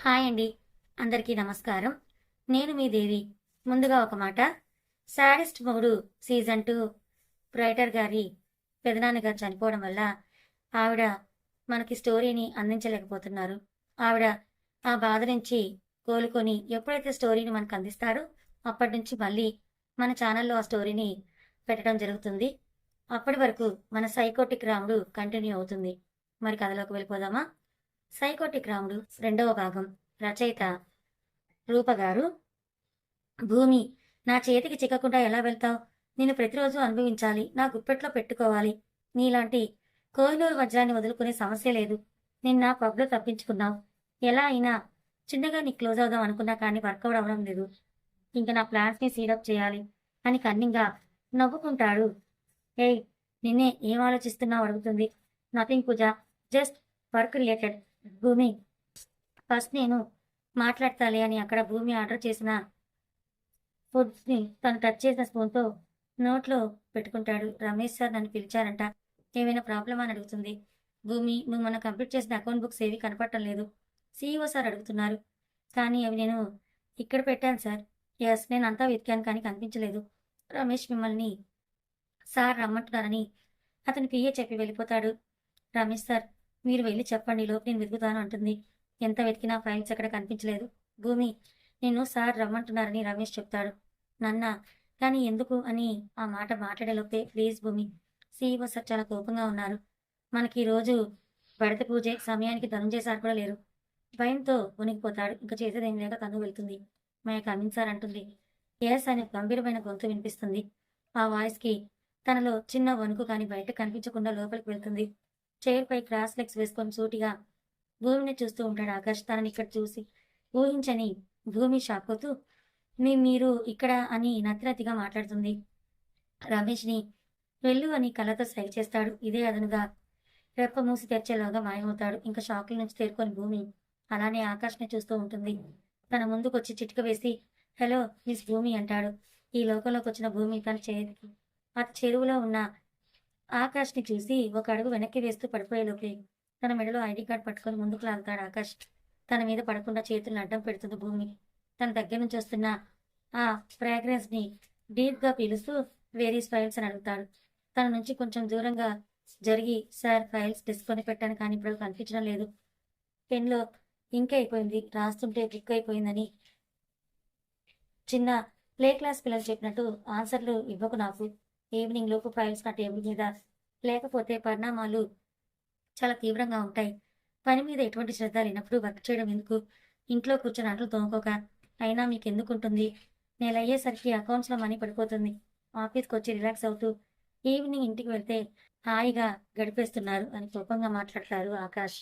Hi అండి. అందరికీ నమస్కారం. నేను మీ దేవి. ముందుగా ఒక మాట. సాడెస్ట్ మొగుడు సీజన్ టూ రైటర్ గారి పెదనాన్నగారు చనిపోవడం వల్ల ఆవిడ మనకి స్టోరీని అందించలేకపోతున్నారు. ఆవిడ ఆ బాధ నుంచి కోలుకొని ఎప్పుడైతే స్టోరీని మనకు అందిస్తారో అప్పటి నుంచి మళ్ళీ మన ఛానల్లో ఆ స్టోరీని పెట్టడం జరుగుతుంది. అప్పటి వరకు మన సైకోటిక్ రాముడు కంటిన్యూ అవుతుంది. మరి కథలోకి వెళ్ళిపోదామా? సైకోటిక్ రాముడు రెండవ భాగం. రచయిత రూపగారు భూమి నా చేతికి చిక్కకుండా ఎలా వెళ్తావు? నేను ప్రతిరోజు అనుభవించాలి నా గుప్పెట్లో పెట్టుకోవాలి. నీలాంటి కోహినూరు వజ్రాన్ని వదులుకునే సమస్య లేదు. నిన్న పబ్లో తప్పించుకున్నావు. ఎలా అయినా చిన్నగా నీ క్లోజ్ అవుదాం అనుకున్నా కానీ వర్కౌట్ అవ్వడం లేదు. ఇంకా నా ప్లాన్స్ని సీడప్ చేయాలి అని కన్నింగా నవ్వుకుంటాడు. ఏయ్ నిన్నే ఏం ఆలోచిస్తున్నావు? అడుగుతుంది nothing Pooja. Just work related. Bhoomi. First నేను మాట్లాడతాలి అని అక్కడ భూమి ఆర్డర్ చేసిన ఫుడ్స్ని తను టచ్ చేసిన స్పూన్తో నోట్లో పెట్టుకుంటాడు. రమేష్ సార్ నన్ను పిలిచారంట. ఏమైనా ప్రాబ్లమ్ అని అడుగుతుంది. భూమి నువ్వు మొన్న కంప్లీట్ చేసిన అకౌంట్ బుక్స్ ఏవి కనపడటం లేదు. సీఈఓ సార్ అడుగుతున్నారు. కానీ అవి నేను ఇక్కడ పెట్టాను సార్. ఎస్ నేను అంతా వెతికాను కానీ కనిపించలేదు. రమేష్ మిమ్మల్ని సార్ రమ్మంటున్నారని అతను పిఏ చెప్పి వెళ్ళిపోతాడు. రమేష్ సార్ మీరు వెళ్ళి చెప్పండి లోపు నేను వెతుకుతాను అంటుంది. ఎంత వెతికినా ఫైల్స్ ఎక్కడ కనిపించలేదు. భూమి నేను సార్ రమ్మంటున్నారని రమేష్ చెప్తాడు. నన్న కానీ ఎందుకు అని ఆ మాట మాట్లాడేలోపే ప్లీజ్ భూమి సీఈఓ సార్ చాలా కోపంగా ఉన్నారు. మనకి ఈ రోజు బడత పూజ సమయానికి ధనుంజయ సార్ కూడా లేరు. భయంతో ఉనికిపోతాడు ఇంకా చేసేదేం లేక తను వెళ్తుంది. మై కమిన్ సార్ అంటుంది. ఎస్ అనే గంభీరమైన గొంతు వినిపిస్తుంది. ఆ వాయిస్కి తనలో చిన్న వణుకు కానీ బయట కనిపించకుండా లోపలికి వెళ్తుంది. చైర్ పై క్రాస్ లెగ్స్ వేసుకొని సూటిగా భూమిని చూస్తూ ఉంటాడు ఆకాష్. తనని ఇక్కడ చూసి ఊహించని భూమి షాక్ అవుతూ మీ మీరు ఇక్కడ అని నత్రతిగా మాట్లాడుతుంది. రమేష్ని వెళ్ళు అని కళ్ళతో సైడ్ చేస్తాడు. ఇదే అదనుగా రెప్ప మూసి తెరిచేలాగా మాయమవుతాడు. ఇంకా షాక్ల నుంచి తేరుకొని భూమి అలానే ఆకాష్ని చూస్తూ ఉంటుంది. తన ముందుకొచ్చి చిటిక వేసి హలో మిస్ భూమి అంటాడు. ఈ లోకంలోకి వచ్చిన భూమి తన చేతికి ఆ చెరువులో ఉన్న ఆకాష్ని చూసి ఒక అడుగు వెనక్కి వేస్తూ పడిపోయేలోపే తన మెడలో ఐడి కార్డ్ పట్టుకొని ముందుకు లాగుతాడు ఆకాష్. తన మీద పడకుండా చేతులను అడ్డం పెడుతుంది భూమి. తన దగ్గర నుంచి వస్తున్న ఆ ఫ్రాగ్రెన్స్ని డీప్గా పీలుస్తూ వేరీస్ ఫైల్స్ అని అడుగుతాడు. తన నుంచి కొంచెం దూరంగా జరిగి సార్ ఫైల్స్ తీసుకొని పెట్టాను కానీ ఇప్పుడు కనిపించడం లేదు. పెన్లో ఇంక్ అయిపోయింది రాస్తుంటే క్లిక్ అయిపోయిందని చిన్న ప్లే క్లాస్ పిల్లలు చెప్పినట్టు ఆన్సర్లు ఇవ్వకు నాకు. ఈవినింగ్ లోపు ఫైల్స్ నా టేబుల్ మీద లేకపోతే పరిణామాలు చాలా తీవ్రంగా ఉంటాయి. పని మీద ఎటువంటి శ్రద్ధ లేనప్పుడు వర్క్ చేయడం ఎందుకు? ఇంట్లో కూర్చొని అంటలు తోముకోక అయినా మీకు ఎందుకు ఉంటుంది? నెల అయ్యేసరికి అకౌంట్స్లో మనీ పడిపోతుంది. ఆఫీస్కి వచ్చి రిలాక్స్ అవుతూ ఈవినింగ్ ఇంటికి వెళ్తే హాయిగా గడిపేస్తున్నారు అని కోపంగా మాట్లాడతారు ఆకాష్.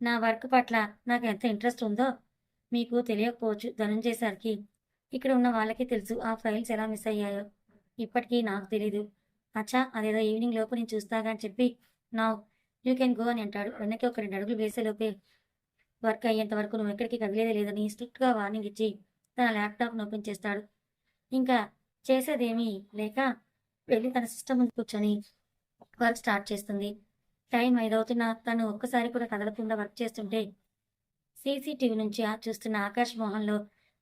నా వర్క్ పట్ల నాకు ఎంత ఇంట్రెస్ట్ ఉందో మీకు తెలియకపోవచ్చు. ధనంజయ్ సార్కి ఇక్కడ ఉన్న వాళ్ళకి తెలుసు ఆ ఫైల్స్ ఎలా మిస్ అయ్యాయో. ఇప్పటికీ నాకు తెలీదు. అచ్చా అదేదో ఈవినింగ్ లోపు నేను చూస్తాగా అని చెప్పి నా యూ కెన్ గో అని అంటాడు. వెనక్కి ఒక రెండు అడుగులు వేసేలోపే వర్క్ అయ్యేంత వరకు నువ్వు ఎక్కడికి కదిలేదే లేదని స్ట్రిక్ట్గా వార్నింగ్ ఇచ్చి తన ల్యాప్టాప్ను ఓపెన్ చేస్తాడు. ఇంకా చేసేదేమీ లేక వెళ్ళి తన సిస్టమ్ ముందు కూర్చొని వర్క్ స్టార్ట్ చేస్తుంది. టైం ఐదవుతున్నా తను ఒక్కసారి కూడా కదలకుండా వర్క్ చేస్తుంటే సీసీటీవీ నుంచి ఆ చూస్తున్న ఆకాశ్ మోహన్లో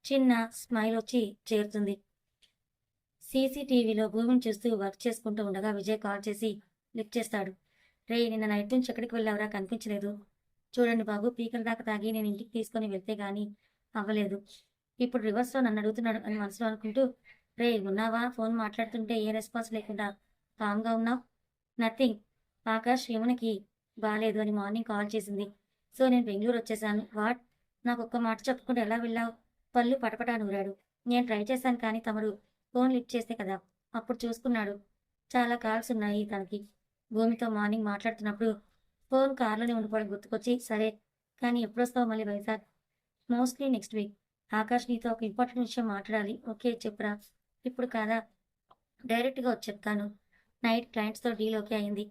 చిన్న స్మైల్ వచ్చి చేరుతుంది. సీసీటీవీలో భూమిని చూస్తూ వర్క్ చేసుకుంటూ ఉండగా విజయ్ కాల్ చేసి లిఫ్ట్ చేస్తాడు. రే నిన్న నైట్ నుంచి ఎక్కడికి వెళ్ళావరా? కనిపించలేదు. చూడండి బాబు పీకల దాకా తాగి నేను ఇంటికి తీసుకొని వెళ్తే గాని అవ్వలేదు. ఇప్పుడు రివర్స్లో నన్ను అడుగుతున్నాడు అని మనసులో అనుకుంటూ రే ఉన్నావా? ఫోన్ మాట్లాడుతుంటే ఏ రెస్పాన్స్ లేకుండా కామ్గా ఉన్నావు? నథింగ్ ఆకాష్ యమునకి బాగాలేదు అని మార్నింగ్ కాల్ చేసింది. సో నేను బెంగళూరు వచ్చేసాను. వాట్? నాకు ఒక్క మాట చెప్పకుండా ఎలా వెళ్ళావు? పళ్ళు పటపటా నూరాడు. నేను ట్రై చేశాను కానీ తమరు ఫోన్ లిఫ్ట్ చేస్తే కదా అప్పుడు చూసుకున్నాడు. చాలా కాల్స్ ఉన్నాయి తనకి. భూమితో మార్నింగ్ మాట్లాడుతున్నప్పుడు ఫోన్ కార్లోనే ఉండిపోవడం గుర్తుకొచ్చి సరే కానీ ఎప్పుడొస్తావు మళ్ళీ Vizag? Mostly next week. Akash నీతో ఒక ఇంపార్టెంట్ విషయం మాట్లాడాలి. ఓకే చెప్పురా. ఇప్పుడు కాదా? డైరెక్ట్గా వచ్చి చెప్తాను. నైట్ క్లయింట్స్తో డీల్ ఓకే అయింది.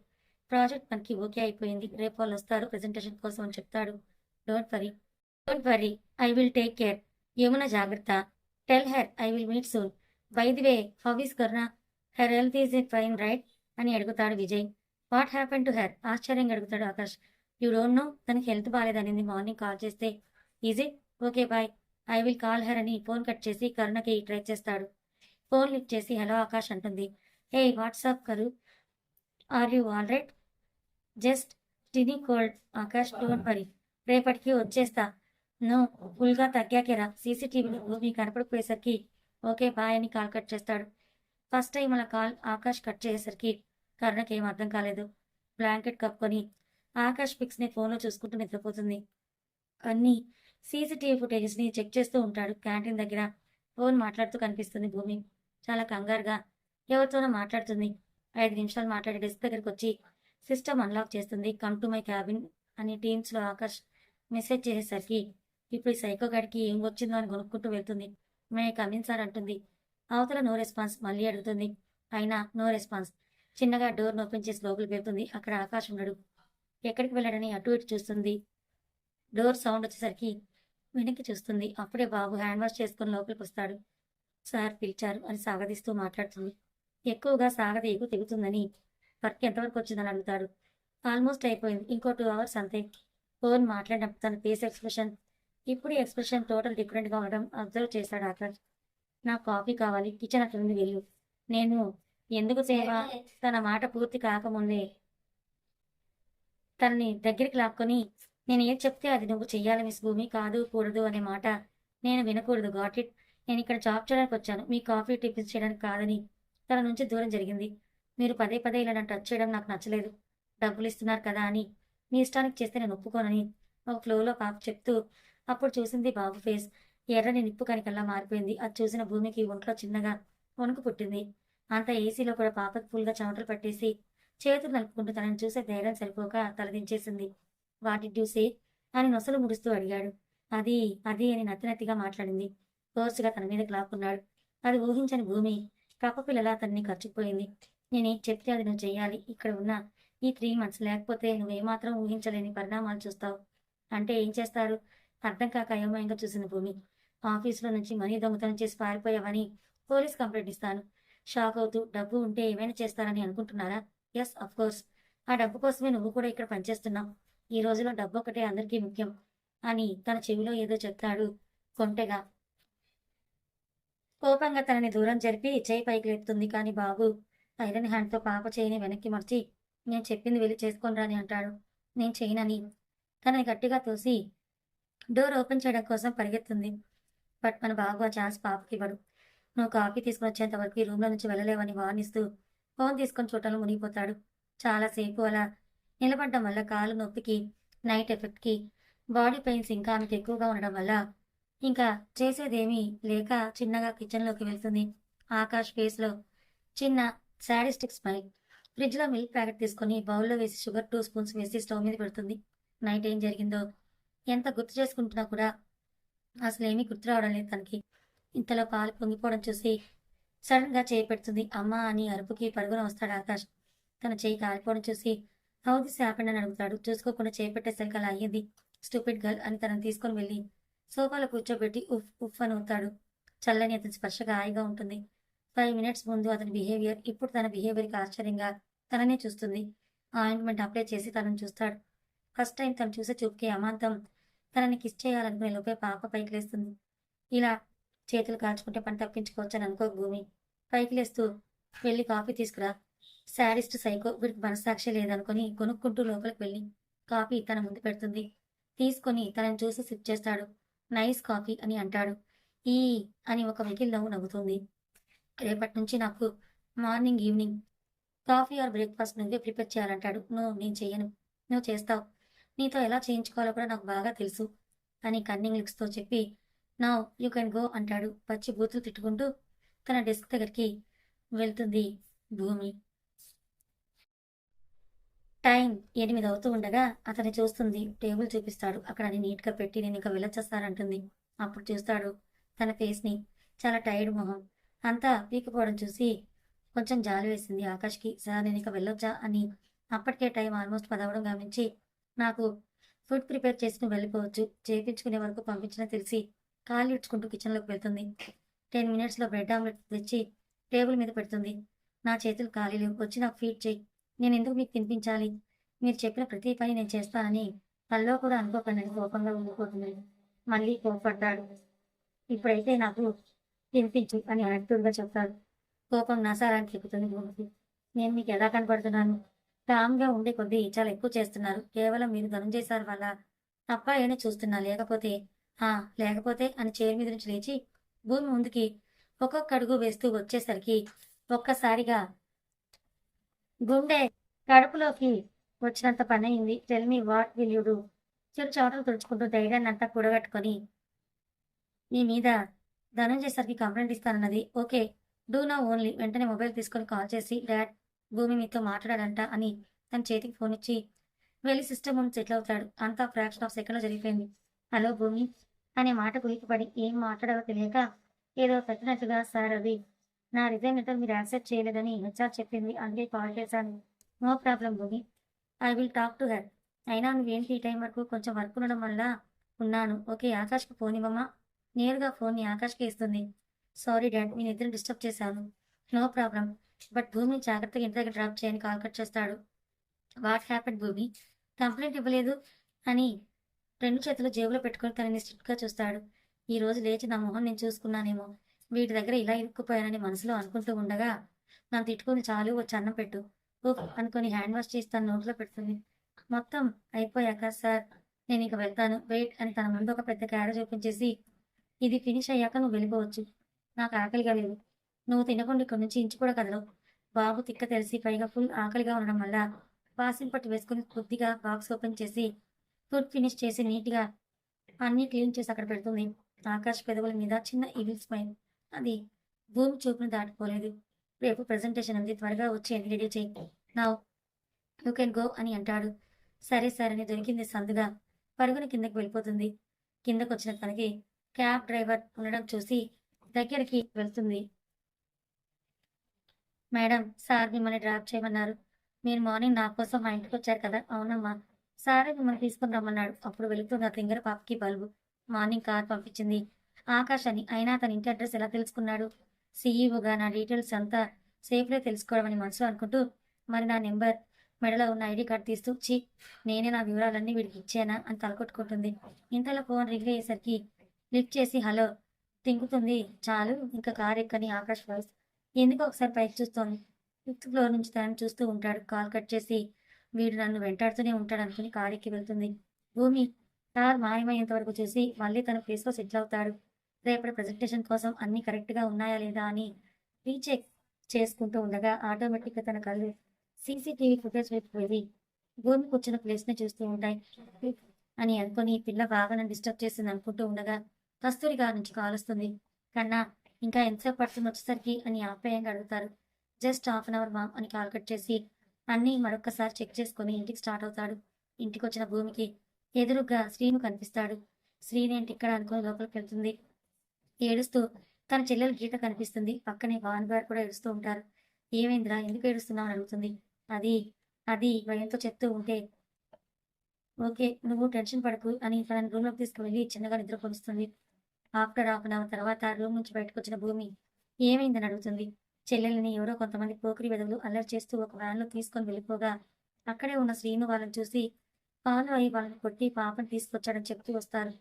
ప్రాజెక్ట్ మనకి ఓకే అయిపోయింది. రేపు వాళ్ళు వస్తారు ప్రజెంటేషన్ కోసం అని చెప్తాడు. Don't worry. Don't worry. I will take care. Yamuna జాగ్రత్త. Tell her I will meet soon. By the way how is Karuna her health is it fine right అని అడుగుతాడు Vijay. What happen to her ఆశ్చర్యంగా అడుగుతాడు Akash. You don't know తనకి health బాగాలేదనింది. Morning call చేస్తే is it okay bye I will call her అని phone cut చేసి కరుణకి ట్రై చేస్తాడు. ఫోన్ లిఫ్ట్ చేసి హలో ఆకాష్ అంటుంది. Hey what's up Karu are you all right just tiny cold Akash don't worry రేపటికి వచ్చేస్తా. నో ఫుల్గా తగ్గాకేరా. సీసీటీవీలో భూమి కనపడిపోయేసరికి ఓకే బాయ్ అని కాల్ కట్ చేస్తాడు. ఫస్ట్ టైం అలా కాల్ ఆకాష్ కట్ చేసేసరికి కరుణకి ఏం అర్థం కాలేదు. బ్లాంకెట్ కప్పుకొని ఆకాష్ పిక్స్ని ఫోన్లో చూసుకుంటూ నిద్రపోతుంది. అన్ని సీసీటీవీ ఫుటేజ్ని చెక్ చేస్తూ ఉంటాడు క్యాంటీన్ దగ్గర. ఫోన్ మాట్లాడుతూ కనిపిస్తుంది భూమి. చాలా కంగారుగా ఎవరితోనో మాట్లాడుతుంది. ఐదు నిమిషాలు మాట్లాడే డెస్క్ దగ్గరికి వచ్చి సిస్టమ్ అన్లాక్ చేస్తుంది. కమ్ టు మై క్యాబిన్ అని టీమ్స్లో ఆకాష్ మెసేజ్ చేసేసరికి ఇప్పుడు ఈ సైకో గడికి ఏం వచ్చిందో అని కొనుక్కుంటూ వెళ్తుంది. మే కమిన్ సార్ అంటుంది అవతల నో రెస్పాన్స్ మళ్ళీ అడుగుతుంది. అయినా నో రెస్పాన్స్. చిన్నగా డోర్ ఓపెన్ చేసి లోపలికి వెళ్తుంది. అక్కడ ఆకాశం ఉండడు ఎక్కడికి వెళ్ళడని అటు ఇటు చూస్తుంది. డోర్ సౌండ్ వచ్చేసరికి వెనక్కి చూస్తుంది. అప్పుడే బాబు హ్యాండ్ వాష్ చేసుకుని లోపలికి వస్తాడు. సార్ పిలిచారు అని సాగదీస్తూ మాట్లాడుతుంది. ఎక్కువగా సాగదీయకు తెగుతుందని వర్క్ ఎంతవరకు వచ్చిందని అడుగుతాడు. ఆల్మోస్ట్ అయిపోయింది. ఇంకో టూ అవర్స్ అంతే. ఫోన్ మాట్లాడినప్పుడు తన ఫేస్ ఎక్స్ప్రెషన్ ఇప్పుడు ఎక్స్ప్రెషన్ టోటల్ డిఫరెంట్గా ఉండడం అబ్జర్వ్ చేశాడు ఆకాష్ నాకు కాఫీ కావాలి కిచెన్ అక్కడ ఉంది వెళ్ళు. నేను ఎందుకు సేవ? తన మాట పూర్తి కాకముందే తనని దగ్గరికి లాక్కొని నేను ఏం చెప్తే అది నువ్వు చెయ్యాలి మిస్ భూమి కాదు కూడదు అనే మాట నేను వినకూడదు గాట్ ఇట్. నేను ఇక్కడ జాబ్ చేయడానికి వచ్చాను మీ కాఫీ టిఫిన్స్ చేయడానికి కాదని తన నుంచి దూరం జరిగింది. మీరు పదే పదే ఇలా నన్ను టచ్ చేయడం నాకు నచ్చలేదు. డబ్బులు ఇస్తున్నారు కదా అని మీ ఇష్టానికి చేస్తే నేను ఒప్పుకోనని ఒక ఫ్లోలో పాప చెప్తూ అప్పుడు చూసింది బాబు ఫేస్. ఎర్రని నిప్పు కనికల్లా మారిపోయింది. అది చూసిన భూమికి ఒంట్లో చిన్నగా వణుకు పుట్టింది. అంత ఏసీలో కూడా పాపకి ఫుల్గా చెమటలు పట్టేసి చేతులు నలుపుకుంటూ తనని చూసే ధైర్యం సరిపోక తలదించేసింది. వాటి డ్యూసే అని నొసలు ముడుస్తూ అడిగాడు. అది అది అని నత్తినత్తిగా మాట్లాడింది. ఫోర్స్గా తన మీద లాక్కున్నాడు అది ఊహించని భూమి. కప్పపిల్లలా తనని ఖర్చుకుపోయింది నేనేం చెప్తే అది నువ్వు చేయాలి. ఇక్కడ ఉన్న ఈ త్రీ మంత్స్ లేకపోతే నువ్వేమాత్రం ఊహించలేని పరిణామాలు చూస్తావు. అంటే ఏం చేస్తారు? అర్థం కాక అయోమయంగా చూసిన భూమి ఆఫీసులో నుంచి మనీ దొంగతనం చేసి పారిపోయావని పోలీస్ కంప్లైంట్ ఇస్తాను. షాక్ అవుతూ డబ్బు ఉంటే ఏమైనా చేస్తారని అనుకుంటున్నారా? ఎస్ అఫ్ కోర్స్ ఆ డబ్బు కోసమే నువ్వు కూడా ఇక్కడ పనిచేస్తున్నావు. ఈ రోజులో డబ్బు ఒకటే అందరికీ ముఖ్యం అని తన చెవిలో ఏదో చెప్తాడు కొంటెగా. కోపంగా తనని దూరం జరిపి చేయి పైకి లేపుతుంది. కానీ బాబు ఐరన్ హ్యాండ్తో పాప చేయిని వెనక్కి మర్చి నేను చెప్పింది వెళ్ళి చేసుకొని రాని అంటాడు. నేను చేయనని. తనని గట్టిగా తోసి డోర్ ఓపెన్ చేయడం కోసం పరిగెత్తుంది. బట్ మన బాబు ఆ ఛాన్స్ పాపకి ఇవ్వడు. నువ్వు కాఫీ తీసుకుని వచ్చేంత వరకు ఈ రూమ్లో నుంచి వెళ్ళలేవని వార్నిస్తూ ఫోన్ తీసుకొని చూడటంలో మునిగిపోతాడు. చాలాసేపు అలా నిలబడడం వల్ల కాలు నొప్పికి నైట్ ఎఫెక్ట్కి బాడీ పెయిన్స్ ఇంకా ఆమెకు ఎక్కువగా ఉండడం వల్ల ఇంకా చేసేదేమీ లేక చిన్నగా కిచెన్లోకి వెళ్తుంది. ఆకాష్ ఫేస్లో చిన్న శాడిస్టిక్ స్మైల్. ఫ్రిడ్జ్లో మిల్క్ ప్యాకెట్ తీసుకొని బౌల్లో వేసి షుగర్ టూ స్పూన్స్ వేసి స్టవ్ మీద పెడుతుంది. నైట్ ఏం జరిగిందో ఎంత గుర్తు చేసుకుంటున్నా కూడా అసలు ఏమీ గుర్తు రావడం లేదు తనకి. ఇంతలో పాలు పొంగిపోవడం చూసి సడన్గా చేయి పెడుతుంది. అమ్మ అని అరుపుకి పడుగున వస్తాడు ఆకాష్. తన చేయి కాలిపోవడం చూసి హౌ దిస్ హ్యాపెండ్ అని అడుగుతాడు. చూసుకోకుండా చేయి పెట్టేసరికి అలా అయ్యింది. స్టూపిడ్ గర్ల్ అని తనను తీసుకొని వెళ్ళి సోఫాలో కూర్చోబెట్టి ఉఫ్ ఉఫ్ అని అవుతాడు చల్లని అతని స్పర్శగా హాయిగా ఉంటుంది. ఫైవ్ మినిట్స్ ముందు అతని బిహేవియర్ ఇప్పుడు తన బిహేవియర్కి ఆశ్చర్యంగా తననే చూస్తుంది. ఆయింట్మెంట్ అప్లై చేసి తనను చూస్తాడు. ఫస్ట్ టైం తను చూసే చూపుకి అమాంతం తనని కిస్ చేయాలనుకునే లోపే పాప పైకి లేస్తుంది. ఇలా చేతులు కాల్చుకుంటే పని తప్పించుకోవచ్చని అనుకో భూమి. పైకి లేస్తూ వెళ్ళి కాఫీ తీసుకురా. శాడిస్ట్ సైకో వీడికి మనసాక్షి లేదనుకొని కొనుక్కుంటూ లోపలికి వెళ్ళి కాఫీ తన ముందు పెడుతుంది. తీసుకొని తనని చూసి సిప్ చేస్తాడు. నైస్ కాఫీ అని అంటాడు. ఈ అని ఒక వెకిల్ నవ్వు నవ్వుతుంది. రేపటి నుంచి నాకు morning evening coffee or breakfast నువ్వే ప్రిపేర్ చేయాలంటాడు. నువ్వు నేను చెయ్యను. నువ్వు చేస్తావు. నీతో ఎలా చేయించుకోవాలో కూడా నాకు బాగా తెలుసు. అని కన్నింగ్ లుక్స్తో చెప్పి నా యూ కెన్ గో అంటాడు. పచ్చి బూతులు తిట్టుకుంటూ తన డెస్క్ దగ్గరికి వెళ్తుంది భూమి. టైం ఎనిమిది అవుతూ ఉండగా అతన్ని చూస్తుంది. టేబుల్ చూపిస్తాడు. అక్కడ అన్ని నీట్గా పెట్టి నేను ఇంకా వెళ్ళొచ్చేస్తానంటుంది. అప్పుడు చూస్తాడు తన ఫేస్ని చాలా టైర్డ్ మొహం. అంతా పీకపోవడం చూసి కొంచెం జాలి వేసింది ఆకాష్కి. సార్ నేను ఇక వెళ్ళొచ్చా? అని అప్పటికే టైం ఆల్మోస్ట్ పదవడం గమనించి నాకు ఫుడ్ ప్రిపేర్ చేసుకుని వెళ్ళిపోవచ్చు. చేయించుకునే వరకు పంపించిన తెలిసి కాలు ఇడ్చుకుంటూ కిచెన్లోకి వెళ్తుంది. టెన్ మినిట్స్లో బ్రెడ్ ఆమ్లెట్ తెచ్చి టేబుల్ మీద పెడుతుంది. నా చేతులు ఖాళీ లేవు. వచ్చి నాకు ఫీడ్ చేయి. నేను ఎందుకు మీకు తినిపించాలి? మీరు చెప్పిన ప్రతి పని నేను చేస్తానని కల్లో కూడా అనుకోకుండా. కోపంగా ఉండిపోతుంది. మళ్ళీ కోపడ్డాడు. ఇప్పుడైతే నాకు తినిపించు అని యాక్టివ్గా చెప్తాడు. కోపం నసారానికి ఎక్కుతుంది. భూమికి నేను మీకు ఎలా కనపడుతున్నాను? కామ్గా ఉండే కొద్దీ చాలా ఎక్కువ చేస్తున్నారు. కేవలం మీరు ధనం సార్ వల్ల తప్ప ఏమో చూస్తున్నా లేకపోతే ఆ లేకపోతే అని చైర్ మీద నుంచి లేచి భూమి ముందుకి ఒక్కొక్క అడుగు వేస్తూ వచ్చేసరికి ఒక్కసారిగా గుండె కడుపులోకి వచ్చినంత పని అయింది. టెల్మీ వాట్ విల్ చిరు చోటలు తుడుచుకుంటూ ధైర్యాన్ని అంతా కూడగట్టుకొని మీ మీద ధనం సార్కి కంప్లైంట్ ఇస్తానన్నది. ఓకే డూ నా ఓన్లీ వెంటనే మొబైల్ తీసుకొని కాల్ చేసి డాడ్ భూమి మీతో మాట్లాడాలంట అని తన చేతికి ఫోన్ ఇచ్చి వెళ్ళి సిస్టమ్ ముందు సెటిల్ అవుతాడు. అంతా ఫ్రాక్షన్ ఆఫ్ సెకండ్లో జరిగిపోయింది. హలో భూమి అనే మాట కులికిపడి ఏం మాట్లాడాలో తెలియక ఏదో పెట్టినట్టుగా సార్ అది నా రిజైన్ లెటర్ మీరు యాక్సెప్ట్ చేయలేదని హెచ్ఆర్ చెప్పింది. అందుకే కాల్ చేశాను. No problem Bhoomi. I will talk to her అయినా నువ్వేంటి ఈ టైం వరకు కొంచెం వర్క్ ఉండడం వల్ల ఉన్నాను. ఓకే ఆకాష్కి ఫోన్ ఇవ్వమా? నేరుగా ఫోన్ని ఆకాష్కి ఇస్తుంది. సారీ డాడ్ మీ నిద్రను డిస్టర్బ్ చేశాను. No problem. బట్ భూమిని జాగ్రత్తగా ఇంటి దగ్గర డ్రాప్ చేయని కాల్ కట్ చేస్తాడు. What happened Bhoomi? కంప్లైంట్ ఇవ్వలేదు అని రెండు చేతులు జేబులో పెట్టుకొని తనని స్ట్రిక్ట్గా చూస్తాడు. ఈ రోజు లేచి నా మొహం నేను చూసుకున్నానేమో. వీటి దగ్గర ఇలా ఇరుక్కుపోయానని మనసులో అనుకుంటూ ఉండగా నన్ను తిట్టుకుని చాలు వచ్చి అన్నం పెట్టు. ఓహ్ అనుకుని హ్యాండ్ వాష్ చేసి తన నోట్లో పెడుతుంది. మొత్తం అయిపోయాక సార్ నేను ఇక వెళ్తాను. వెయిట్ అని తన ముందు ఒక పెద్ద క్యారెట్ చూపించేసి ఇది ఫినిష్ అయ్యాక నువ్వు వెళ్ళిపోవచ్చు. నాకు ఆకలిగా లేదు. నువ్వు తినకుండా ఇక్కడి నుంచి ఇంచు కూడా కదలవు. బాబు తిక్క తెలిసి పైగా ఫుల్ ఆకలిగా ఉండడం వల్ల వాసిం పట్టు వేసుకుని కొద్దిగా బాక్స్ ఓపెన్ చేసి ఫుడ్ ఫినిష్ చేసి నీట్గా అన్నీ క్లీన్ చేసి అక్కడ పెడుతుంది. ఆకాశ పెదవుల మీద చిన్న ఈవిల్ స్మైల్ అది భూమి చూపును దాటిపోలేదు రేపు ప్రజెంటేషన్ ఉంది. త్వరగా వచ్చి ఎన్ని రెడీ చేయి. నా యూ కెన్ గో అని అంటాడు. సరే సరే అని దొరికింది సందుగా. పరుగున కిందకి వెళ్ళిపోతుంది. కిందకు వచ్చిన తనకి క్యాబ్ డ్రైవర్ ఉండడం చూసి దగ్గరికి వెళ్తుంది. మేడం సార్ మిమ్మల్ని డ్రాప్ చేయమన్నారు. మీరు మార్నింగ్ నా కోసం మా ఇంటికి వచ్చారు కదా? అవునమ్మా. సారే మిమ్మల్ని తీసుకుని రమ్మన్నాడు. అప్పుడు వెళుతుంది ఆ తింగర పాపకి బల్బు. మార్నింగ్ కార్ పంపించింది. ఆకాష్ అని. అయినా తన ఇంటి అడ్రస్ ఎలా తెలుసుకున్నాడు? సీఈఓగా నా డీటెయిల్స్ అంతా సేఫ్లో తెలుసుకోవడమని మనసులో అనుకుంటూ మరి నా నెంబర్ మెడలో ఉన్న ఐడి కార్డ్ తీస్తూ చి నేనే నా వివరాలన్నీ వీడికి ఇచ్చానా అని తలకొట్టుకుంటుంది. ఇంతలో ఫోన్ రింగ్ అయ్యేసరికి లిఫ్ట్ చేసి హలో తింగుతుంది. చాలు ఇంకా కార్ ఎక్కని ఆకాష్ వాయిస్ ఎందుకు ఒకసారి పైకి చూస్తోంది ఫిఫ్త్ ఫ్లోర్ నుంచి తనని చూస్తూ ఉంటాడు. కాల్ కట్ చేసి వీడు నన్ను వెంటాడుతూనే ఉంటాడు అనుకుని కాడికి వెళ్తుంది. భూమి కార్ మాయమయ్యేంత వరకు చూసి మళ్ళీ తన ప్లేస్లో సెటిల్ అవుతాడు. రేపటి ప్రజెంటేషన్ కోసం అన్నీ కరెక్ట్గా ఉన్నాయా లేదా అని రీచెక్ చేసుకుంటూ ఉండగా ఆటోమేటిక్గా తన కళ్ళు సీసీటీవీ ఫుటేజ్ వైపు వెళ్ళి భూమి కూర్చున్న ప్లేస్ని చూస్తూ ఉంటాయి. అని అనుకుని పిల్ల బాగా నన్ను డిస్టర్బ్ చేసింది అనుకుంటూ ఉండగా కస్తూరి గారి నుంచి కాల్ వస్తుంది. కన్నా ఇంకా ఎంతసేపు పడుతుంది వచ్చేసరికి అని ఆప్యాయంగా అడుగుతారు. Just half an hour mom అని కాల్ కట్ చేసి అన్నీ మరొకసారి చెక్ చేసుకుని ఇంటికి స్టార్ట్ అవుతాడు. ఇంటికి వచ్చిన భూమికి ఎదురుగా శ్రీను కనిపిస్తాడు. శ్రీనేంటి ఇక్కడ అనుకుని లోపలికి వెళ్తుంది. ఏడుస్తూ తన చెల్లెలు గీత కనిపిస్తుంది. పక్కనే భాను గారు కూడా ఏడుస్తూ ఉంటారు. ఏమైందిరా? ఎందుకు ఏడుస్తున్నావు? అని అడుగుతుంది. అది అది భయంతో చెప్తూ ఉంటే ఓకే నువ్వు టెన్షన్ పడకు అని తన రూమ్లోకి తీసుకువెళ్ళి చిన్నగా నిద్రపోనిస్తుంది. ఆఫ్టర్ హాఫ్ అన్ అవర్ తర్వాత రూమ్ నుంచి బయటకు వచ్చిన భూమి. ఏమైందని అడుగుతుంది. చెల్లెల్ని ఎవరో కొంతమంది పోకిరి వెదవులు అల్లరి చేస్తూ ఒక వ్యాన్లో తీసుకొని వెళ్ళిపోగా అక్కడే ఉన్న శ్రీను వాళ్ళని చూసి పాలు అయ్యి వాళ్ళని కొట్టి పాపను తీసుకొచ్చాడని చెప్తూ వస్తారు.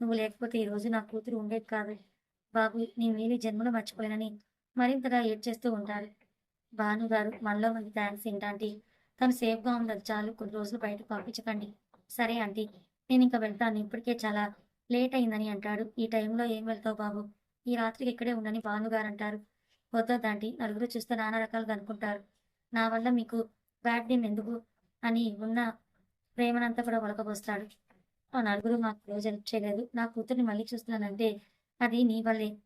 నువ్వు లేకపోతే ఈ రోజు నా కూతురు ఉండేది కాదు. బాబు నీ మేలు జన్మలో మర్చిపోయానని మరింతగా ఏడ్ చేస్తూ ఉంటారు. భాను గారు మనలో మంది థ్యాంక్స్ ఏంటంటే తను సేఫ్గా ఉన్నది చాలు కొన్ని రోజులు బయటకు పంపించకండి. సరే ఆంటీ నేను ఇంకా వెళ్తాను. ఇప్పటికే చాలా లేట్ అయిందని అంటాడు. ఈ టైంలో ఏం వెళ్తావు బాబు? ఈ రాత్రికి ఇక్కడే ఉండని భానుగారు అంటారు వద్దొద్దంటీ నలుగురు చూస్తే నానా రకాలుగా అనుకుంటారు. నా వల్ల మీకు బ్యాడ్ నేమ్ ఎందుకు? అని ఉన్న ప్రేమనంతా కూడా వలకపోస్తాడు ఆ నలుగురు మాకు రోజు హెల్ప్ చేయలేదు. నా కూతుర్ని మళ్ళీ చూస్తున్నానంటే అది నీ వల్లే.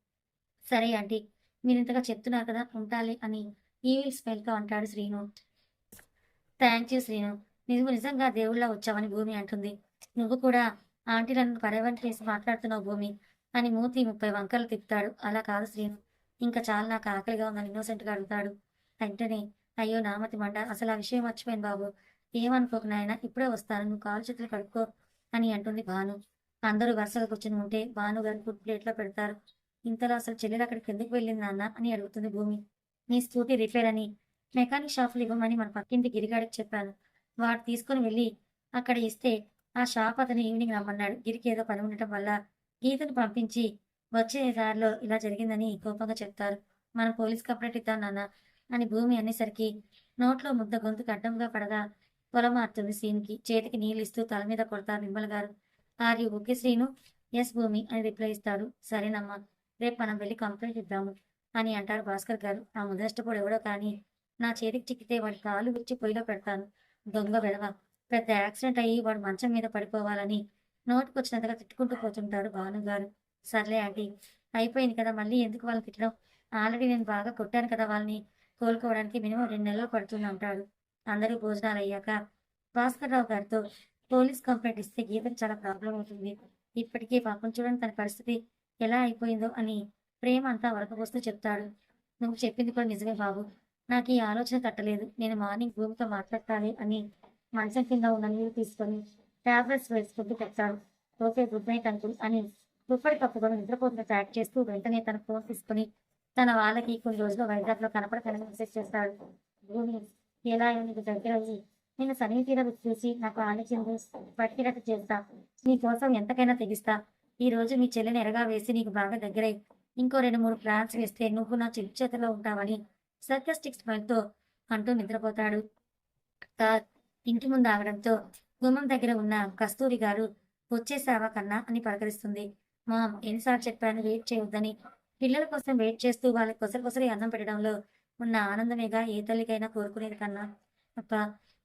సరే ఆంటీ మీరు ఇంతగా చెప్తున్నారు కదా ఉండాలి అని ఈవిల్ స్మెల్తో అంటాడు శ్రీను. Thank you Srinu. నువ్వు నిజంగా దేవుళ్ళ వచ్చావని భూమి అంటుంది. నువ్వు కూడా ఆంటీ నన్ను పర్యవరణ చేసి మాట్లాడుతున్నావు భూమి. అని మూతి ముప్పై వంకలు తిప్పుతాడు. అలా కాదు శ్రీను. ఇంకా చాలా నాకు ఆకలిగా ఉందని ఇన్నోసెంట్గా అడుగుతాడు. వెంటనే అయ్యో నామతి మంట అసలు ఆ విషయం మర్చిపోయింది బాబు. ఏమనుకోకు నాయన ఇప్పుడే వస్తాను. నువ్వు కాలు చేతులు కడుక్కో అని అంటుంది భాను. అందరూ వరుసగా కూర్చుని ఉంటే భాను గారు ఫుడ్ ప్లేట్లో పెడతారు. ఇంతలో అసలు చెల్లెలు అక్కడికి ఎందుకు వెళ్ళింది నాన్న అని అడుగుతుంది భూమి. నీ స్కూటీ రిపేర్ అని. మెకానిక్ షాప్లు ఇవ్వమని మన పక్కింటి గిరిగాడికి చెప్పాను. వాడు తీసుకుని వెళ్ళి అక్కడ ఇస్తే ఆ షాప్ అతను ఈవినింగ్ రమ్మన్నాడు. గిరికి ఏదో పని ఉండటం వల్ల గీతను పంపించి వచ్చే దారిలో ఇలా జరిగిందని కోపంగా చెప్తారు. మనం పోలీస్ కంప్లైంట్ ఇద్దాం నాన్న అని భూమి అనేసరికి నోట్లో ముద్ద గొంతుకు అడ్డంగా పడగా పొలమారుతుంది సీన్కి. చేతికి నీళ్ళు ఇస్తూ తల మీద కొడతారు విమల్ గారు ఆర్యు ఓకే శ్రీను? ఎస్ భూమి అని రిప్లై ఇస్తాడు. సరేనమ్మా రేపు మనం వెళ్ళి కంప్లైంట్ ఇద్దాము అని అంటారు భాస్కర్ గారు. ఆ ముదష్టపోడు ఎవడో కానీ నా చేతికి చిక్కితే వాడి కాలు విచ్చి పొయ్యిలో పెడతాను. దొంగ వెడవ. పెద్ద యాక్సిడెంట్ అయ్యి వాడు మంచం మీద పడిపోవాలని నోటికొచ్చినంతగా తిట్టుకుంటూ పోతుంటాడు భాను గారు సర్లే ఆంటీ అయిపోయింది కదా మళ్ళీ ఎందుకు వాళ్ళని తిట్టడం? ఆల్రెడీ నేను బాగా కొట్టాను కదా వాళ్ళని కోలుకోవడానికి మినిమం రెండు నెలలు పడుతుంది అంటాడు. అందరూ భోజనాలు అయ్యాక భాస్కర్ రావు గారితో పోలీస్ కంప్లైంట్ ఇస్తే గీతకు చాలా ప్రాబ్లం అవుతుంది. ఇప్పటికీ పాపం చూడండి తన పరిస్థితి ఎలా అయిపోయిందో అని ప్రేమ అంతా వరకపోస్తూ చెప్తాడు. నువ్వు చెప్పింది కూడా నిజమే బాబు. నాకు ఈ ఆలోచన తట్టలేదు. నేను మార్నింగ్ భూమితో మాట్లాడాలి అని మంచం కింద ఉన్న నీళ్ళు తీసుకొని టాబ్లెట్స్ వేసుకుంటూ చెప్తాడు ఓకే గుడ్ నైట్ అంకుల్ అని దుప్పటి కప్పుకొని నిద్రపోతున్న ప్యాక్ చేస్తూ వెంటనే తన ఫోన్ తీసుకుని తన వాళ్ళకి కొన్ని రోజులు వైజాగ్లో కనపడకని మెసేజ్ చేస్తాడు. భూమి ఎలా నీకు దగ్గర అయ్యి నేను సన్నిహితిలో చూసి నాకు ఆలోచన పట్టినట్టు చేస్తా. నీ కోసం ఎంతకైనా తెగిస్తా. ఈ రోజు మీ చెల్లెని ఎరగా వేసి నీకు బాగా దగ్గరై ఇంకో రెండు మూడు ప్లాన్స్ వేస్తే నువ్వు నా చెల్లి చేతిలో ఉంటావని సర్కస్టిక్ స్మైల్తో అంటూ నిద్రపోతాడు. ఇంటి ముందు ఆగడంతో గుమ్మం దగ్గర ఉన్న కస్తూరి గారు వచ్చేసావా కన్నా అని పలకరిస్తుంది. మామ్ ఎన్నిసార్లు చెప్పాను వెయిట్ చేయొద్దని. పిల్లల కోసం వెయిట్ చేస్తూ వాళ్ళకి కొసరి కొసరి అన్నం పెట్టడంలో ఉన్న ఆనందమేగా ఏ తల్లికైనా కోరుకునేది కన్నా. అప్ప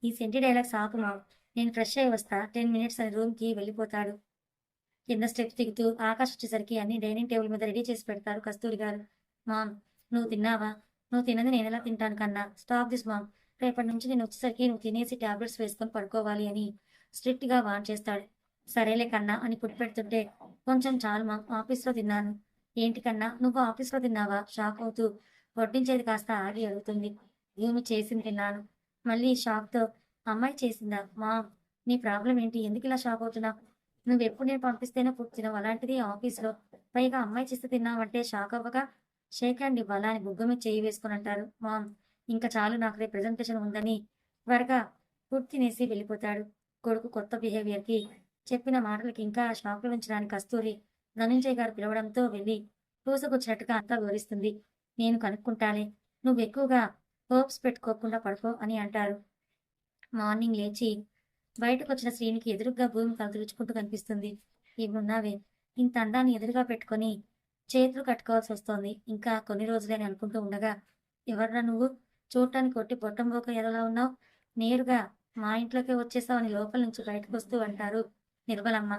ఈ సెంటి డైలాగ్స్ ఆపు మామ్. నేను ఫ్రెష్ అయి వస్తా. టెన్ మినిట్స్ అని రూమ్కి వెళ్ళిపోతాడు. కింద స్టెప్స్ దిగుతూ ఆకాశ్ వచ్చేసరికి అన్ని డైనింగ్ టేబుల్ మీద రెడీ చేసి పెడతారు కస్తూరి గారు. మామ్ నువ్వు తిన్నావా? నువ్వు తినది నేను ఎలా తింటాను కన్నా. Stop this mom. రేపటి నుంచి నేను వచ్చేసరికి నువ్వు తినేసి టాబ్లెట్స్ వేసుకొని పడుకోవాలి అని స్ట్రిక్ట్గా వాన్ చేస్తాడు. సరేలే కన్నా అని పుట్టి పెడుతుంటే కొంచెం చాలు మా ఆఫీస్లో తిన్నాను. ఏంటి కన్నా నువ్వు ఆఫీస్లో తిన్నావా? షాక్ అవుతూ వడ్డించేది కాస్త ఆగి అడుగుతుంది. భూమి చేసింది తిన్నాను. మళ్ళీ షాక్తో అమ్మాయి చేసిందా? మా నీ ప్రాబ్లం ఏంటి? ఎందుకు ఇలా షాక్ అవుతున్నావు? నువ్వు ఎప్పుడు నేను పంపిస్తేనే ఫుడ్ తినవు. అలాంటిది ఆఫీస్లో పైగా అమ్మాయి చేస్తే తిన్నావంటే షాక్ అవ్వగా షేక్ అండ్ ఇవ్వాలా? అని బుగ్గ మీద చేయి వేసుకుని అంటారు. మామ్ ఇంకా చాలు నాకు రేపు ప్రెజెంటేషన్ ఉందని త్వరగా పూర్తినేసి వెళ్ళిపోతాడు. కొడుకు కొత్త బిహేవియర్కి చెప్పిన మాటలకి ఇంకా షాక్లో ఉంచడానికి కస్తూరి ధనుంజయ్ గారు పిలవడంతో వెళ్ళి పూసకొచ్చినట్టుగా అంతా వివరిస్తుంది. నేను కనుక్కుంటానే నువ్వు ఎక్కువగా హోప్స్ పెట్టుకోకుండా పడుకో అని అంటారు. మార్నింగ్ లేచి బయటకు వచ్చిన శ్రీనికి ఎదురుగా భూమి కదులుచుకుంటూ కనిపిస్తుంది. ఇవున్నావే ఇంత అందాన్ని ఎదురుగా పెట్టుకొని చేతులు కట్టుకోవాల్సి వస్తోంది ఇంకా కొన్ని రోజులని అనుకుంటూ ఉండగా ఎవర్రా నువ్వు? చూడటానికి కొట్టి పొట్టంబోక ఎదలా ఉన్నావు? నేరుగా మా ఇంట్లోకి వచ్చేసావని లోపల నుంచి బయటకు వస్తూ అంటారు. నిర్మలమ్మ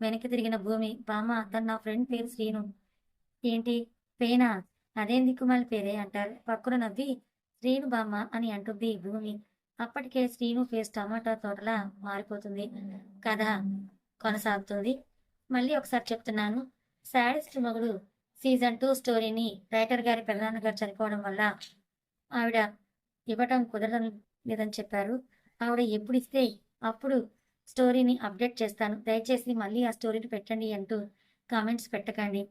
వెనక్కి తిరిగిన భూమి బామ్మ తన నా ఫ్రెండ్ పేరు శ్రీను. ఏంటి? పేనా? అదేం దిక్కుమాలి పేరే అంటారు. పక్కన నవ్వి శ్రీను బామ్మ అని అంటుంది భూమి. అప్పటికే శ్రీను ఫేస్ టమాటా తోటలా మారిపోతుంది. కథ కొనసాగుతుంది. మళ్ళీ ఒకసారి చెప్తున్నాను. శాడిస్ట్ మగుడు సీజన్ టూ స్టోరీని రైటర్ గారి ప్రధాన గారు చనిపోవడం వల్ల ఆవిడ ఇవ్వటం కుదరడం లేదని చెప్పారు. ఆవిడ ఎప్పుడు ఇస్తే అప్పుడు స్టోరీని అప్డేట్ చేస్తాను. దయచేసి మళ్ళీ ఆ స్టోరీని పెట్టండి అంటూ కామెంట్స్ పెట్టకండి.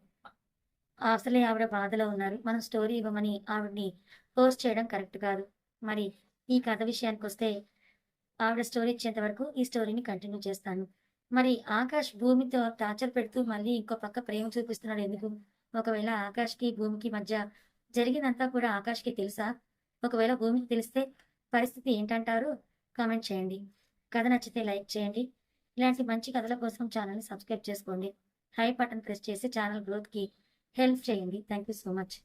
అసలే ఆవిడ బాధలో ఉన్నారు. మనం స్టోరీ ఇవ్వమని ఆవిడని పోస్ట్ చేయడం కరెక్ట్ కాదు. మరి ఈ కథ విషయానికి వస్తే ఆవిడ స్టోరీ ఇచ్చేంత వరకు ఈ స్టోరీని కంటిన్యూ చేస్తాను. మరి ఆకాష్ భూమితో టార్చర్ పెడుతూ మళ్ళీ ఇంకో పక్క ప్రేమ చూపిస్తున్నాడు ఎందుకు? ఒకవేళ ఆకాష్కి భూమికి మధ్య జరిగినంతా కూడా ఆకాష్కి తెలుసా? ఒకవేళ భూమికి తెలిస్తే పరిస్థితి ఏంటంటారు కామెంట్ చేయండి. కథ నచ్చితే లైక్ చేయండి. ఇలాంటి మంచి కథల కోసం ఛానల్ని సబ్స్క్రైబ్ చేసుకోండి. హై బటన్ ప్రెస్ చేసి ఛానల్ గ్రోత్కి హెల్ప్ చేయండి. Thank you so much.